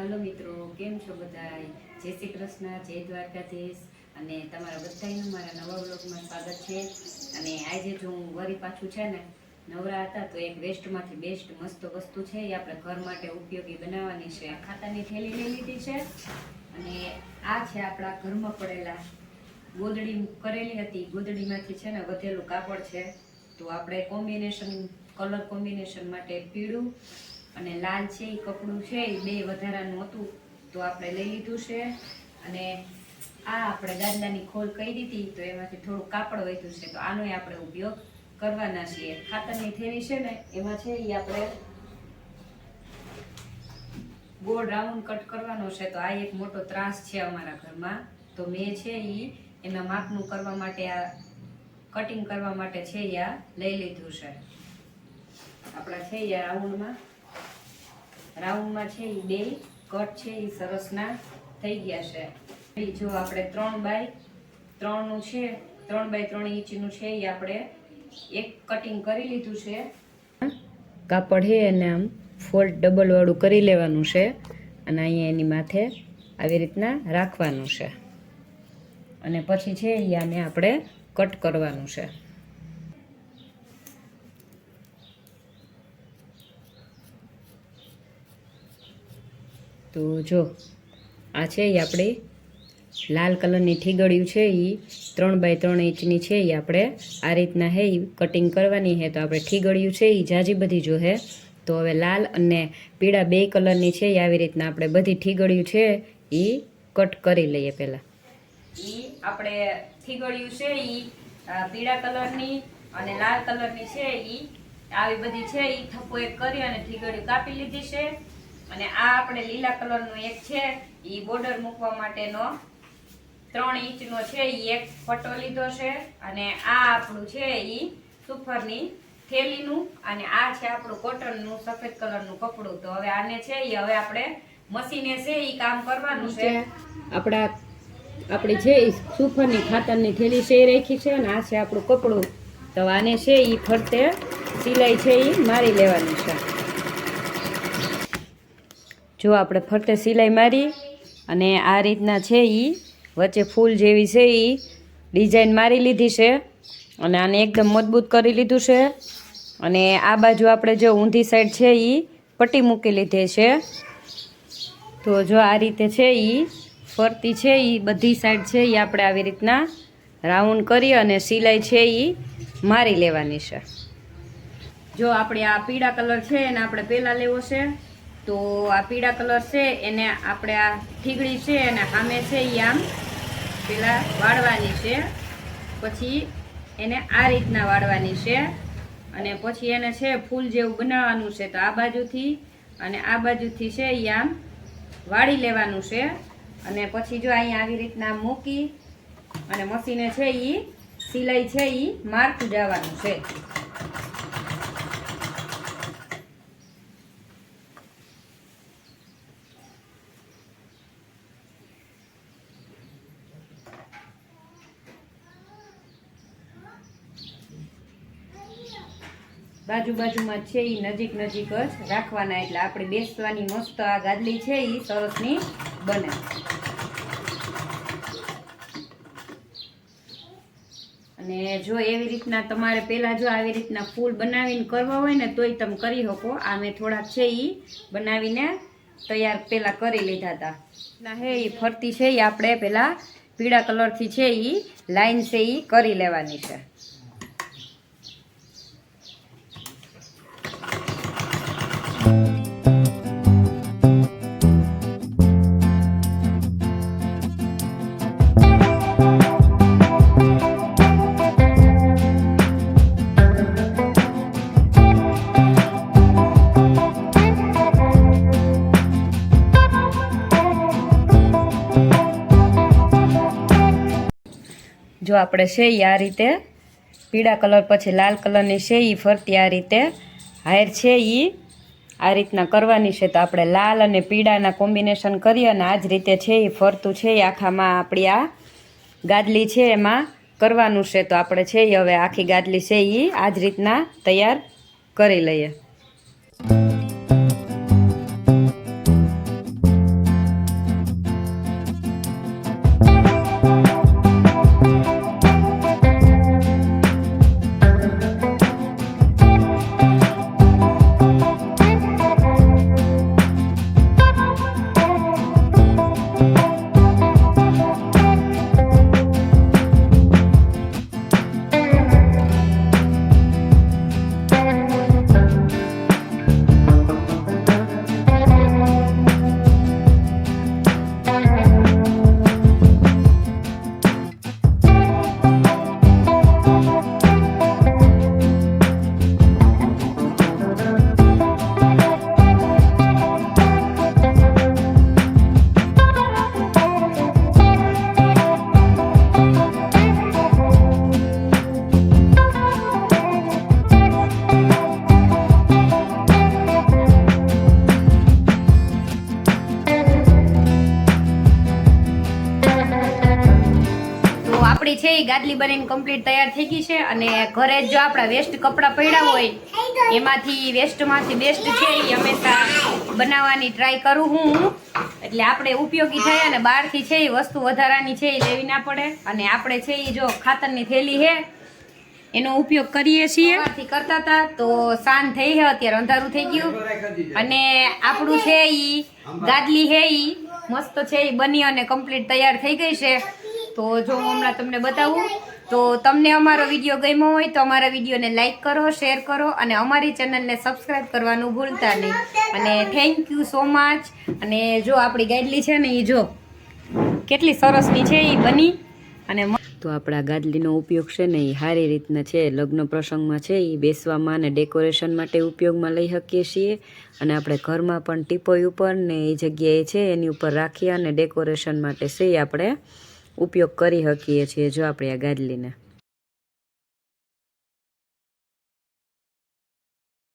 Hello મિત્રો, કેમ છો બધા જય શ્રી કૃષ્ણ, જય દ્વારકાધીશ. અને તમારા બધાનું મારા નવા બ્લોગમાં સ્વાગત છે. અને આજે જો હું વરી પાછું છે ને, નવરા હતા તો એક વેસ્ટમાંથી બેસ્ટ મસ્ત વસ્તુ છે એ આપણે ઘર માટે ઉપયોગી બનાવવાની છે. ખાતાની થેલી લઈ લીધી છે. અને આ છે આપણા ઘરમાં પડેલા ગોદડી કરેલી હતી. ગોદડીમાંથી છે ને વધેલું કાપડ છે. તો આપણે કોમ્બિનેશન, કલર કોમ્બિનેશન માટે પીળું અને લાલ છે એ કપડું છે એ બે વધારાનું હતું, તો આપણે લઈ લીધું છે. અને આ આપણે ગાદલાની ખોલ કરી દીધી, તો એમાંથી થોડું કાપડ વધ્યું છે, તો આનો આપણે ઉપયોગ કરવાના છીએ. ખાતરની થેલી છે ને, એમાં છે એ આપણે ગોળ રાઉન્ડ કટ કરવાનો છે, તો આ એક મોટો ત્રાસ છે અમારા ઘરમાં. તો મેં છે એ એના માપનું કરવા માટે આ કટિંગ કરવા માટે છે આ લઈ લીધું છે. આપણા છે આ રાઉન્ડમાં. રાઉન્ડમાં છે એ બે, કટ છે એ સરસના થઈ ગયા છે. જો આપણે ત્રણ બાય ત્રણનું છે, ત્રણ બાય ત્રણ ઇંચનું છે એ આપણે એક કટિંગ કરી લીધું છે. કાપડ છે એને આમ ફોલ્ડ ડબલવાળું કરી લેવાનું છે અને અહીંયા એની માથે આવી રીતના રાખવાનું છે. અને પછી છે આને આપણે કટ કરવાનું છે. તો જો, આ છે એ આપણી લાલ કલરની ઠીગળ્યું છે એ ત્રણ બાય ત્રણ ઇંચની છે એ આપણે આ રીતના હે એ કટિંગ કરવાની છે તો આપણે ઠીગળ્યું છે એ જાજી બધી જો હે. તો હવે લાલ અને પીળા બે કલરની છે એ આવી રીતના આપણે બધી ઠીગળ્યું છે એ કટ કરી લઈએ પહેલાં. એ આપણે ઠીગળ્યું છે એ પીળા કલરની અને લાલ કલરની છે એ આવી બધી છે એ થપ્પો એક કરી અને ઠીગળ્યું કાપી લીધી છે. અને આ આપણે લીલા કલરનો એક છે એ બોર્ડર મૂકવા માટેનો ત્રણ ઇંચનો છે એ એક ફટો લીધો છે. અને આ આપણું છે એ સુફરની થેલીનું અને આ છે આપણું કોટનનું સફેદ કલરનું કપડું. તો હવે આને છે એ હવે આપણે મશીને છે એ કામ કરવાનું છે. આપણા આપણે જે સુફરની ખાતરની થેલી છે એ રાખી છે અને આ છે આપણું કપડું. તો આને છે એ ફરતે સિલાઈ છે એ મારી લેવાની છે. જો આપણે ફરતે સિલાઈ મારી અને આ રીતના છે એ વચ્ચે ફૂલ જેવી છે એ ડિઝાઇન મારી લીધી છે અને આને એકદમ મજબૂત કરી લીધું છે. અને આ બાજુ આપણે જો ઊંધી સાઈડ છે એ પટ્ટી મૂકી લીધી છે. તો જો આ રીતે છે એ ફરતી છે એ બધી સાઈડ છે એ આપણે આવી રીતના રાઉન્ડ કરી અને સિલાઈ છે એ મારી લેવાની છે. જો આપણે આ પીળા કલર છે એને આપણે પહેલાં લેવો છે. તો આ પીળા કલર છે, એને આપણે આ ઠીગડી છે અને સામે છે એ આમ પેલા વાળવાની છે. પછી એને આ રીતના વાળવાની છે અને પછી એને છે ફૂલ જેવું બનાવવાનું છે. તો આ બાજુથી અને આ બાજુથી છે એ આમ વાળી લેવાનું છે. અને પછી જો અહીંયા આવી રીતના મૂકી અને મશીને છે એ સિલાઈ છે એ મારતું જવાનું છે. બાજુ બાજુમાં છે એ નજીક નજીક જ રાખવાના એટલે આપણે બેસવાની મસ્ત આ ગાદલી છે એ સરસની બને. અને જો એવી રીતના તમારે પહેલાં જો આવી રીતના ફૂલ બનાવીને કરવા હોય ને તોય તમે કરી શકો. આ મેં થોડાક છે એ બનાવીને તૈયાર પહેલાં કરી લીધા હતા ના હે એ ફરતી છે એ આપણે પહેલાં પીળા કલરથી છે એ લાઈન છે એ કરી લેવાની છે. જો આપણે છે આ રીતે, પીળા કલર પછી લાલ કલરની છે એ ફરતી આ રીતે, હાયર છે એ આ રીતના કરવાની છે. તો આપણે લાલ અને પીળાના કોમ્બિનેશન કરી અને આ જ રીતે છે એ ફરતું છે એ આખામાં આપણી આ ગાદલી છે એમાં કરવાનું છે. તો આપણે છે એ હવે આખી ગાદલી છે એ આ જ રીતના તૈયાર કરી લઈએ. એ ગાદલી બનીને કમ્પ્લીટ તૈયાર થઈ ગઈ છે અને ઘરે જો આપણા વેસ્ટ કપડાં પડ્યા હોય, એમાંથી વેસ્ટમાંથી બેસ્ટ છે એ હંમેશા બનાવવાની ટ્રાય કરું હું. એટલે આપણે ઉપયોગી થાય અને બહારથી છે એ વસ્તુ વધારાની છે એ લેવી ના પડે. અને આપણે છે એ જો ખાતરની થેલી છે, એનો ઉપયોગ કરીએ છીએ. કરતા હતા તો સાંજ થઈ છે અત્યારે અંધારું થઈ ગયું. અને આપણું છે ઈ ગાદલી છે ઈ, મસ્ત છે ઈ બની અને કમ્પ્લીટ તૈયાર થઈ ગઈ છે. તો જો હું હમણાં તમને બતાવું, તો તમને અમારો વીડિયો ગમ્યો હોય તો અમારા વિડીયોને લાઈક કરો શેર કરો અને અમારી ચેનલને સબસ્ક્રાઈબ કરવાનું ભૂલતા નહીં. અને થેન્ક યુ સો મચ અને જો આપણી ગાદલી છે ને એ જો કેટલી સરસની છે એ બની. અને તો આપણા ગાદલીનો ઉપયોગ છે ને એ સારી રીતના છે. લગ્ન પ્રસંગમાં છે એ બેસવામાં અને ડેકોરેશન માટે ઉપયોગમાં લઈ શકીએ છીએ. અને આપણે ઘરમાં પણ ટીપોઈ ઉપર ને એ જગ્યાએ છે એની ઉપર રાખી અને ડેકોરેશન માટે છે આપણે ઉપયોગ કરી શકીએ છીએ જો આપણે આ ગાદલીને